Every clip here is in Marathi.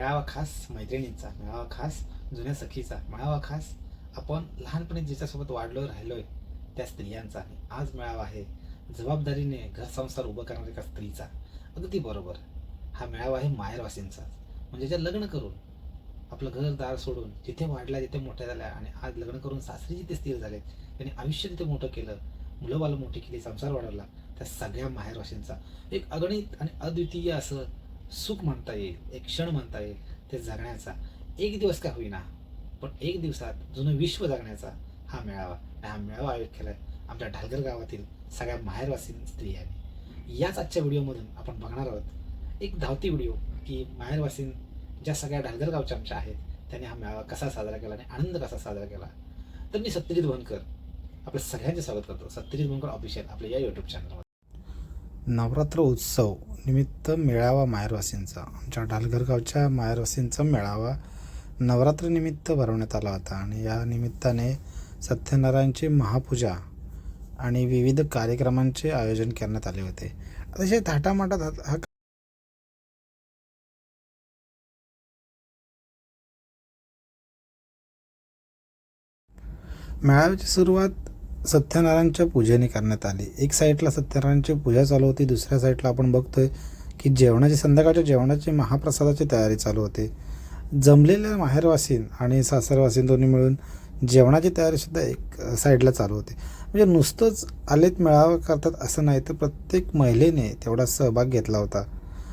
मेळावा खास मैत्रिणींचा मेळावा खास जुन्या सखीचा मेळावा खास आपण लहानपणी ज्याच्यासोबत वाढलो राहिलोय त्या स्त्रियांचा. आणि आज मेळावा आहे जबाबदारीने घर संसार उभं करणाऱ्या एका स्त्रीचा. अगदी बरोबर. हा मेळावा आहे मायरवासींचा म्हणजे ज्या लग्न करून आपलं घर दार सोडून जिथे वाढल्या जिथे मोठ्या झाल्या आणि आज लग्न करून सासरी जिथे स्थिर झाले त्यांनी आयुष्य तिथे मोठं केलं मुलंबाल मोठी केली संसार वाढवला त्या सगळ्या माहेरवाशींचा एक अगणित आणि अद्वितीय असं सुख म्हणता येईल एक क्षण म्हणता येईल ते जगण्याचा. एक दिवस का होईना पण एक दिवसात जुनं विश्व जगण्याचा हा मेळावा. आणि हा मेळावा आयोजित आहे आमच्या ढालगर गावातील सगळ्या माहेरवासी स्त्रियांनी. याच आजच्या व्हिडिओमधून आपण बघणार आहोत एक धावती व्हिडिओ की माहेरवासीन ज्या सगळ्या ढालगर गावच्या आमच्या आहेत त्यांनी हा मेळावा कसा साजरा केला आणि आनंद कसा साजरा केला. तर मी सत्यजित भोनकर आपल्या सगळ्यांचे स्वागत करतो. सत्यजित भोनकर ऑफिशियल आपल्या या युट्यूब चॅनलवर नवरात्र उत्सव निमित्त मेळावा माहेरवासींचा. आमच्या डालघर गावच्या माहेरवासींचा मेळावा नवरात्रीनिमित्त भरवण्यात आला होता आणि या निमित्ताने सत्यनारायणची महापूजा आणि विविध कार्यक्रमांचे आयोजन करण्यात आले होते. अतिशय थाटामाटात हा मेळाव्याची सुरुवात सत्यनारायणच्या पूजेने करण्यात आली. एक साईडला सत्यनारायणची पूजा चालू होती दुसऱ्या साईडला आपण बघतोय की जेवणाची संध्याकाळच्या जेवणाची महाप्रसादाची तयारी चालू होते. जमलेल्या माहेरवासीन आणि सासरवासीन दोन्ही मिळून जेवणाची तयारी सुद्धा एक साईडला चालू होते. म्हणजे नुसतंच आलेत मेळावा करतात असं नाही तर प्रत्येक महिलेने तेवढा सहभाग घेतला होता.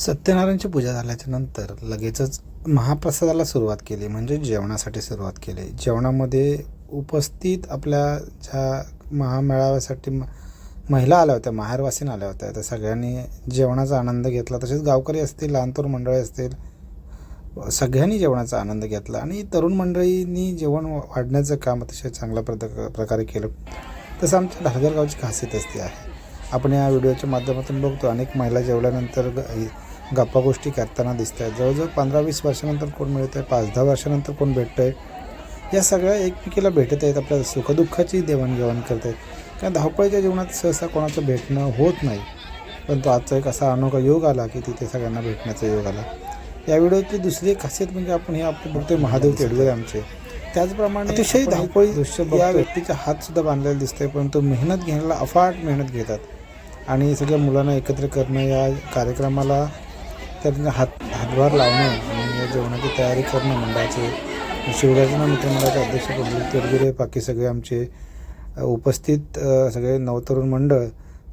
सत्यनारायणची पूजा झाल्याच्यानंतर लगेचच महाप्रसादाला सुरुवात केली म्हणजे जेवणासाठी सुरुवात केली. जेवणामध्ये उपस्थित आपल्या ज्या महामेळाव्यासाठी म- महिला आल्या होत्या माहेरवासीन आल्या होत्या त्या सगळ्यांनी जेवणाचा आनंद घेतला. तसेच गावकरी असतील लहानतोर मंडळी असतील सगळ्यांनी जेवणाचा आनंद घेतला. आणि तरुण मंडळींनी जेवण वाढण्याचं काम अतिशय चांगल्या प्रद प्रकारे केलं. तसं आमच्या धारगर गावची खासियत असते आहे. आपण या व्हिडिओच्या माध्यमातून बघतो अनेक महिला जेवल्यानंतर गप्पा गोष्टी करताना दिसत आहेत जवळजवळ पंधरा वीस वर्षानंतर कोण मिळतं आहे पाच दहा वर्षानंतर कोण भेटतं आहे या सगळ्या एकमेकीला भेटत आहेत आपल्या सुखदुःखाची देवाणघेवाण करत आहेत. कारण धावपळीच्या जीवनात सहसा कोणाचं भेटणं होत नाही. पण तो आजचा एक असा अनोखा योग आला की तिथे सगळ्यांना भेटण्याचा योग आला. या व्हिडिओची दुसरी खासियत म्हणजे आपण हे आपण बघतोय महादेव तेडगरे आमचे. त्याचप्रमाणे अतिशय धावपळी दृश्य या व्यक्तीचा हात सुद्धा बांधलेला दिसतोय परंतु मेहनत घेण्याला अफाट मेहनत घेतात. आणि सगळ्या मुलांना एकत्र करणं या कार्यक्रमाला त्यांना हात हातभार लावणं आणि या जेवणाची तयारी करणं मंडळाचे शिवराजना मित्रमंडळाचे अध्यक्ष पंडित तेडगिरे बाकी सगळे आमचे उपस्थित सगळे नवतरुण मंडळ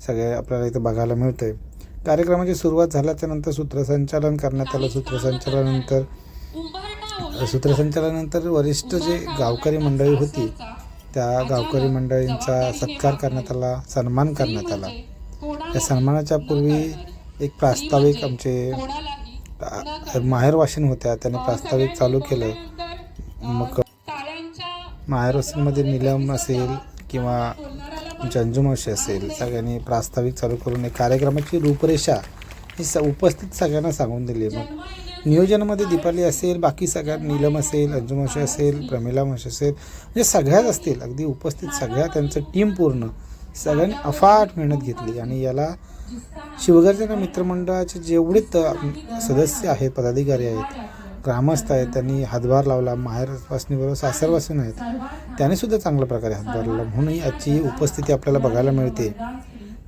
सगळे आपल्याला इथं बघायला मिळतं आहे कार्यक्रमाची सुरुवात झाल्याच्यानंतर सूत्रसंचालन करण्यात आलं. सूत्रसंचालनानंतर सूत्रसंचालनानंतर वरिष्ठ जे गावकरी मंडळी होती त्या गावकरी मंडळींचा सत्कार करण्यात आला सन्मान करण्यात आला. त्या सन्मानाच्या पूर्वी एक प्रास्ताविक आमचे अ, माहेरवाशीन होत्या त्याने प्रास्ताविक चालू केलं. मग माहेरवासींमध्ये निलम असेल किंवा आमची अंजुमावशी असेल सगळ्यांनी प्रास्ताविक चालू करून एक कार्यक्रमाची रूपरेषा ही स उपस्थित सगळ्यांना सांगून दिली मग नियोजनामध्ये दीपाली असेल बाकी सगळ्या नीलम असेल अंजुमावशी असेल प्रमिला मावशी असेल म्हणजे सगळ्याच असतील अगदी उपस्थित सगळ्या त्यांचं टीम पूर्ण. सगळ्यांनी अफाट मेहनत घेतली आणि याला शिवगर्जना मित्रमंडळाचे जेवढे त सदस्य आहेत पदाधिकारी आहेत ग्रामस्थ आहेत त्यांनी हातभार लावला माहेरवासनीबरोबर सासरपासून आहेत त्याने सुद्धा चांगल्या प्रकारे हातभार लावला. म्हणून याची उपस्थिती आपल्याला बघायला मिळते.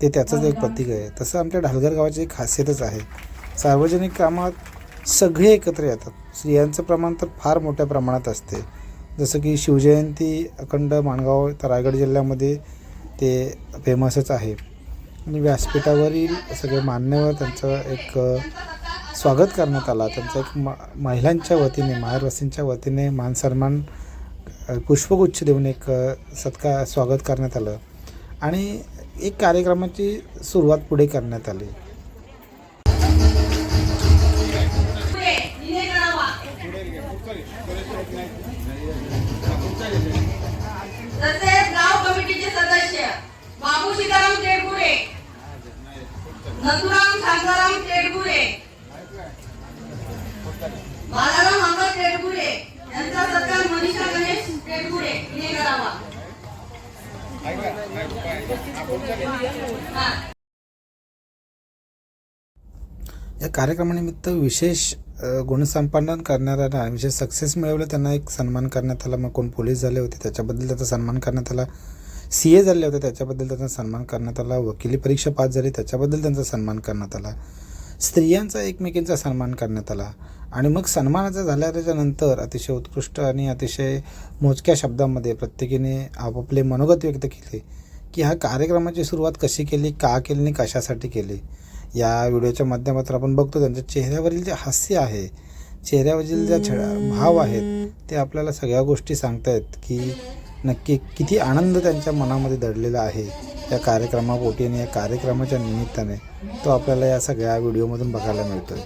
ते त्याचंच एक प्रतीक आहे. तसं आमच्या ढालघर गावाची एक खासियतच आहे. सार्वजनिक कामात सगळे एकत्र येतात. स्त्रियांचं प्रमाण तर फार मोठ्या प्रमाणात असते. जसं की शिवजयंती अखंड माणगाव तर रायगड जिल्ह्यामध्ये ते फेमसच आहे. आणि व्यासपीठावरील सगळे मान्यवर त्यांचं एक स्वागत करण्यात आला. त्यांचं एक म महिलांच्या वतीने माहेरवासींच्या वतीने मानसन्मान पुष्पगुच्छ देऊन एक सत्कार स्वागत करण्यात आलं. आणि एक कार्यक्रमाची सुरुवात पुढे करण्यात आली. नथुराम शांताराम तेडगुडे बालाराम अमर तेडगुडे यांचा सत्कार मनीषा गणेश तेडगुडे हिने करावा. या कार्यक्रमानिमित्त विशेष गुणसंपादन करणाऱ्यांना विशेष सक्सेस मिळवलं त्यांना एक सन्मान करण्यात आला. मग कोण पोलीस झाले होते त्याच्याबद्दल त्याचा सन्मान करण्यात आला. सी ए झाले होते त्याच्याबद्दल त्यांचा सन्मान करण्यात आला वकिली परीक्षा पास झाली त्याच्याबद्दल त्यांचा सन्मान करण्यात आला. स्त्रियांचा एकमेकींचा सन्मान करण्यात आला. आणि मग सन्मानाचा झाल्या त्याच्यानंतर अतिशय उत्कृष्ट आणि अतिशय मोजक्या शब्दामध्ये प्रत्येकीने आपापले मनोगत व्यक्त केले की ह्या कार्यक्रमाची सुरुवात कशी केली का केली आणि कशासाठी केली. या व्हिडिओच्या माध्यमातून आपण बघतो त्यांच्या चेहऱ्यावरील जे हास्य आहे चेहऱ्यावरील ज्या छडा भाव आहेत ते आपल्याला सगळ्या गोष्टी सांगतायत की नक्की किती आनंद त्यांच्या मनामध्ये दडलेला आहे या कार्यक्रमापोटी आणि या कार्यक्रमाच्या निमित्ताने तो आपल्याला या सगळ्या व्हिडिओमधून बघायला मिळतोय.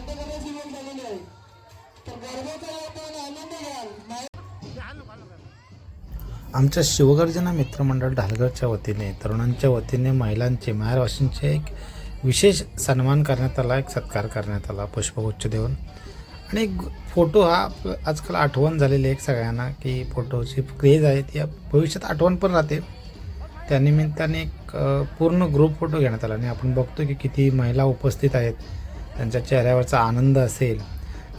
आमच्या शिवगर्जना मित्रमंडळ ढालगडच्या वतीने तरुणांच्या वतीने महिलांचे माहेरवाशींचे एक विशेष सन्मान करण्यात आला एक सत्कार करण्यात आला. पुष्पगुच्छ देऊन आणि एक फोटो हा आजकाल आठवण झालेली आहे एक सगळ्यांना की फोटोची क्रेज आहे ती भविष्यात आठवण पण राहते. त्यानिमित्ताने एक पूर्ण ग्रुप फोटो घेण्यात आला आणि आपण बघतो की किती महिला उपस्थित आहेत त्यांच्या चेहऱ्यावरचा आनंद असेल.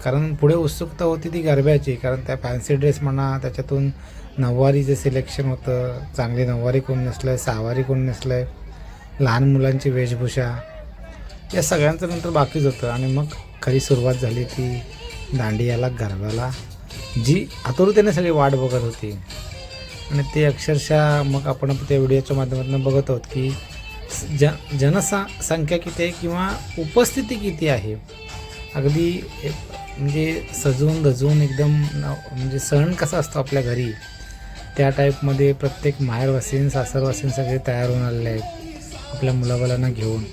कारण पुढे उत्सुकता होती ती गरब्याची कारण त्या फॅन्सी ड्रेस म्हणा त्याच्यातून नऊवारीचं सिलेक्शन होतं चांगली नऊवारी कोण नेसलं आहे सहावारी कोण नेसलं आहे लहान मुलांची वेशभूषा या सगळ्यांचं नंतर बाकीच होतं. आणि मग खरी सुरुवात झाली ती दांडियाला गरब्याला जी आतुरतेने सगळी वाट बघत होती. आणि ते अक्षरशः मग आपण त्या व्हिडिओच्या माध्यमातून बघत आहोत की ज जनसा संख्या किती आहे किंवा उपस्थिती किती आहे. अगदी एक म्हणजे सजवून धजवून एकदम म्हणजे सण कसा असतो आपल्या घरी त्या टाईपमध्ये प्रत्येक माहेरवासीन सासरवासीन सगळे तयार होऊन आलेले आहेत. आपल्या मुलाबालांना घेऊन.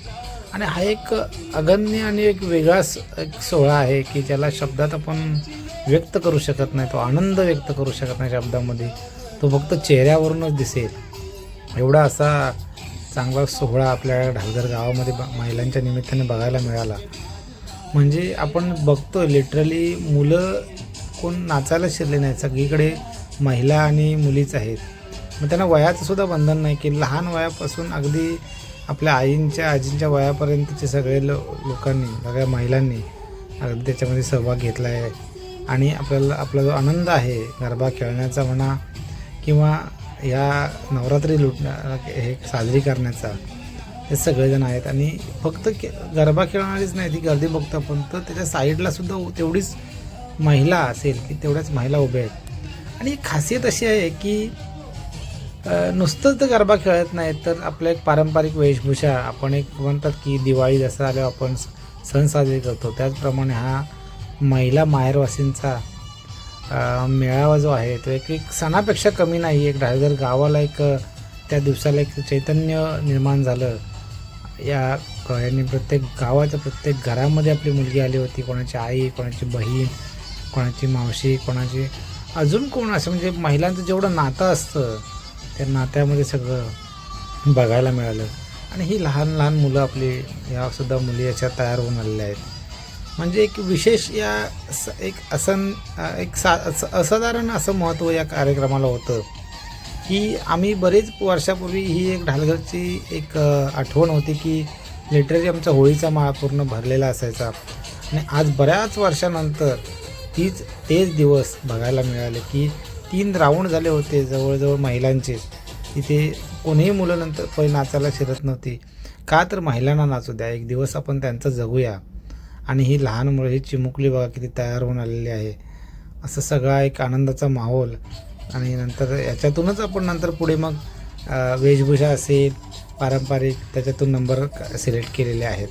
आणि हा एक अगण्य आणि एक वेगळाच एक सोहळा आहे की ज्याला शब्दात आपण व्यक्त करू शकत नाही तो आनंद व्यक्त करू शकत नाही शब्दामध्ये. तो फक्त चेहऱ्यावरूनच दिसेल. एवढा असा चांगला सोहळा आपल्या ढालघर गावामध्ये ब- महिलांच्या निमित्ताने बघायला मिळाला. म्हणजे आपण बघतो लिटरली मुलं कोण नाचायला शिरले नाहीत. सगळीकडे महिला आणि मुलीच आहेत. मग त्यांना वयाचं सुद्धा बंधन नाही की लहान वयापासून अगदी आपल्या आईंच्या आजींच्या वयापर्यंतचे सगळे लो लोकांनी सगळ्या महिलांनी अगदी त्याच्यामध्ये सहभाग घेतला आहे आणि आपल्याला आपला जो आनंद आहे गरबा खेळण्याचा म्हणा किंवा या नवरात्री लुटण्या हे साजरी करण्याचा हे सगळेजण आहेत. आणि फक्त के गरबा खेळणारीच नाही ती गर्दी बघतो आपण तर त्याच्या साईडलासुद्धा तेवढीच महिला असेल की तेवढ्याच महिला उभ्या आहेत. आणि खासियत अशी आहे की नुसतंच तर गरबा खेळत नाहीत तर आपलं एक पारंपरिक वेशभूषा आपण एक म्हणतात की दिवाळी दसरा आल्यावर आपण स- सण साजरे करतो. त्याचप्रमाणे हा महिला माहेरवासींचा मेळावा जो आहे तो एक एक सणापेक्षा कमी नाही एक ढाळघर गावाला एक त्या दिवसाला एक चैतन्य निर्माण झालं. या यांनी प्रत्येक गावाच्या प्रत्येक घरामध्ये आपली मुलगी आली होती कोणाची आई कोणाची बहीण कोणाची मावशी कोणाची अजून कोण असं म्हणजे महिलांचं जेवढं नातं असतं त्या नात्यामध्ये सगळं बघायला मिळालं. आणि ही लहान लहान मुलं आपली यासुद्धा मुली याच्यात तयार होऊन आलेल्या आहेत. म्हणजे एक विशेष या स- एक असं एक सा असाधारण असं महत्त्व या कार्यक्रमाला होतं की आम्ही बरेच वर्षापूर्वी ही एक ढालघरची एक आठवण होती की लिटरली आमचा होळीचा माळ पूर्ण भरलेला असायचा. आणि आज बऱ्याच वर्षानंतर तीच तेच दिवस बघायला मिळाले की तीन राऊंड झाले होते जवळजवळ महिलांचे. तिथे कोणीही मुलं नंतर पहिले नाचायला शिरत नव्हती. का तर महिलांना नाचू द्या एक दिवस आपण त्यांचं जगूया. आणि ही लहान मुलं ही चिमुकली बघा किती तयार होऊन आलेली आहे. असं सगळा एक आनंदाचा माहोल. आणि नंतर याच्यातूनच आपण नंतर पुढे मग वेशभूषा असेल पारंपरिक त्याच्यातून नंबर सिलेक्ट केलेले आहेत.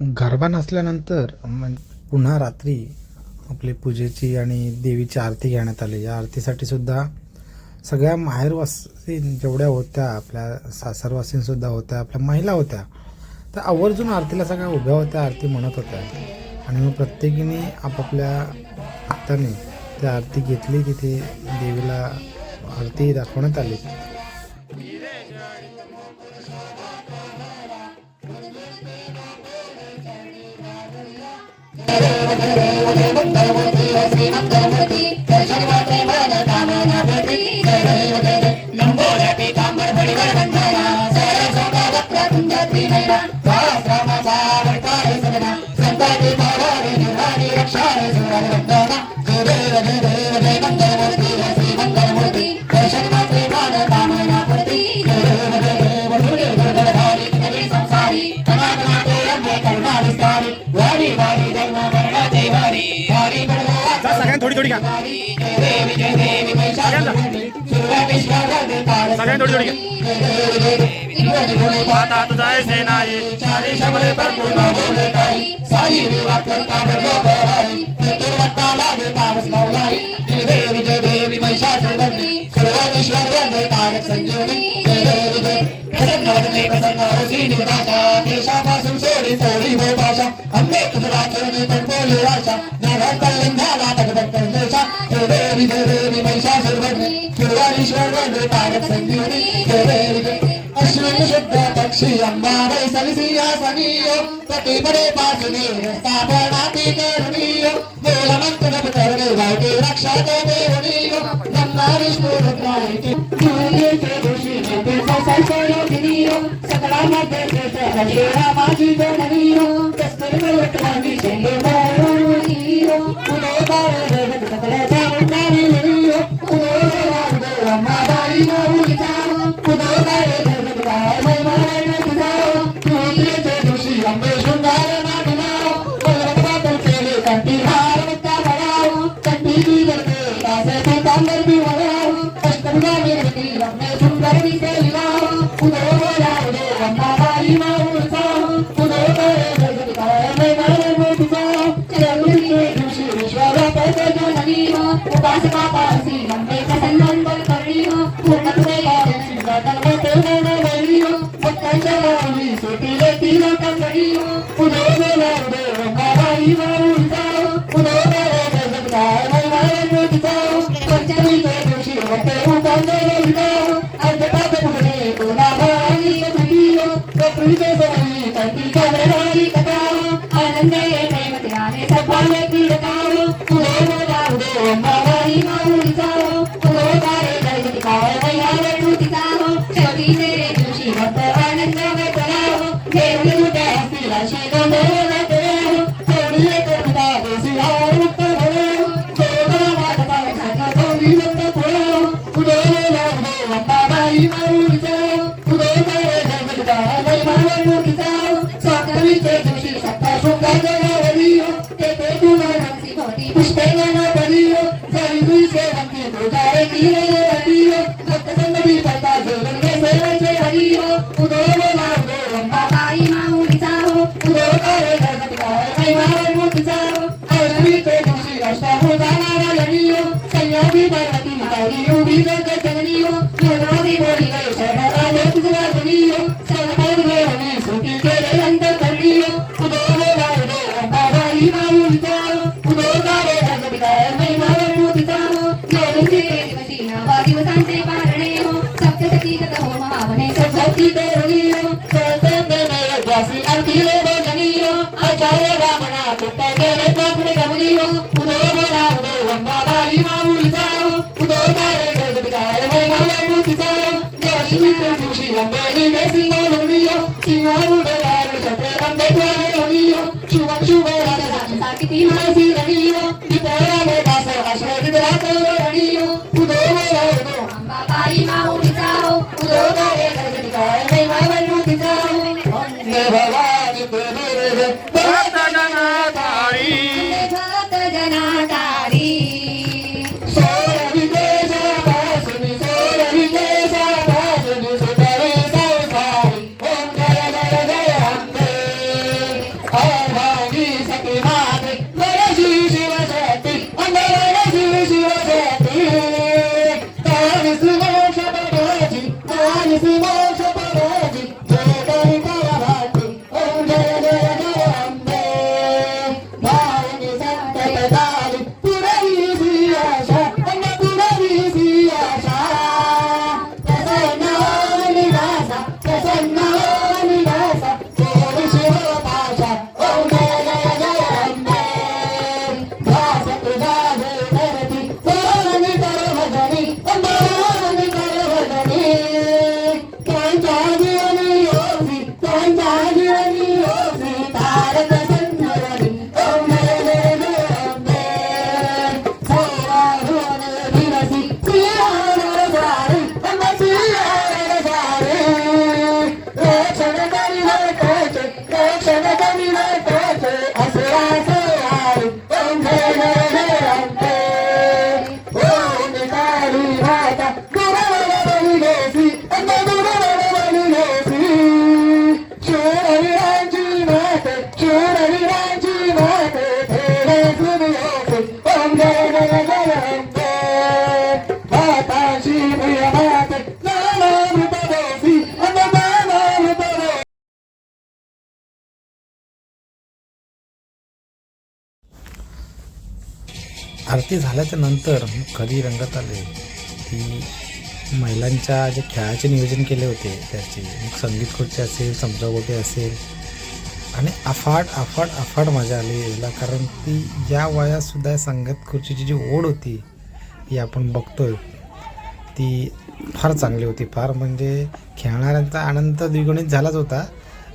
गरबा नसल्यानंतर मग पुन्हा रात्री आपली पूजेची आणि देवीची आरती घेण्यात आली. या आरतीसाठी सुद्धा सगळ्या माहेरवासीन जेवढ्या होत्या आपल्या सासरवासींसुद्धा होत्या आपल्या महिला होत्या तर आवर्जून आरतीला सगळ्या उभ्या होत्या आरती म्हणत होत्या. आणि मग प्रत्येकीने आपापल्या हाताने त्या आरती घेतली तिथे देवीला आरती दाखवण्यात आली. Thank you. सगळ्यांनी थोडी थोडी आता तुझा ऐसे नाही चारी शबले भरपूर बोले काही साई विवाह करता बरोबर देवी जय देवी महिषासुरमर्दिनी सर्वेश्वर तारक संजीवनी जय देवी जय प्रसन्न वदने प्रसन्न होसी निवदाशा केशापासून सोडी सोडी हो तुझा चरणी पण बोले आशा नागर कल्लिंगाला तगदग करदेशा जय देवी जय देवी महिषासुरमर्दिनी सर्वेश्वर वदने तारक संजीवनी जय देवी जय अश्विन शुद्ध पक्षी अंबारे सलिसियासनीयो प्रतिपदे पासुनी स्थापनाति करणीयो। मूलमंत्र जप करणे वाटे रक्षा ते देवनीयो। ब्रह्मा विष्णु रुद्रायति दुर्गे ऋषी नेते ससयोगिनीयो सकलामध्ये ఉదయ सह्याद्री पार्वती माऊली उभी Papá y mamá, un chao, un chao, un chao, un chao, un chao, un chao, un chao, un chao, un chao, un chao, un chao, un chao, आरती झाल्याच्यानंतर मग रंगत आले की महिलांच्या जे खेळाचे नियोजन केले होते त्याचे मग संगीत खुर्ची असेल समजावोटी असेल आणि अफाट अफाट अफाट मजा आली याला. कारण ती या वयातसुद्धा संगीत खुर्चीची जी ओढ होती ती आपण बघतोय ती फार चांगली होती. फार म्हणजे खेळणाऱ्यांचा आनंद द्विगुणित झालाच होता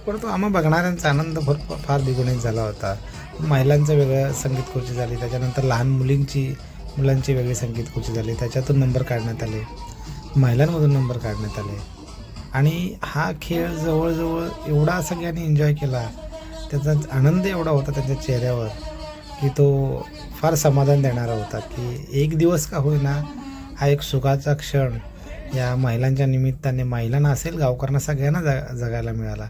परंतु आम्हा बघणाऱ्यांचा आनंद भरपूर फार द्विगुणित झाला होता. महिलांचं वेगळं संगीत खुर्ची झाली. त्याच्यानंतर लहान मुलींची मुलांची वेगळी संगीत खुर्ची झाली. त्याच्यातून नंबर काढण्यात आले. महिलांमधून नंबर काढण्यात आले. आणि हा खेळ जवळजवळ एवढा सगळ्यांनी एन्जॉय केला. त्याचा आनंद एवढा होता त्यांच्या चेहऱ्यावर की तो फार समाधान देणारा होता की एक दिवस का होईना हा एक सुखाचा क्षण या महिलांच्या निमित्ताने महिलांना असेल गावकऱ्यांना सगळ्यांना जग जगायला मिळाला.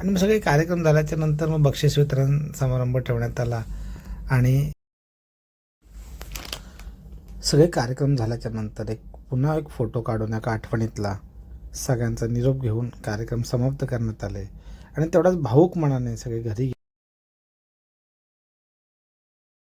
आणि मग सगळे कार्यक्रम झाल्याच्यानंतर मग बक्षीस वितरण समारंभ ठेवण्यात आला. आणि सगळे कार्यक्रम झाल्याच्यानंतर एक पुन्हा एक फोटो काढून एका आठवणीतला सगळ्यांचा निरोप घेऊन कार्यक्रम समाप्त करण्यात आले. आणि तेवढाच भाऊक मनाने सगळे घरी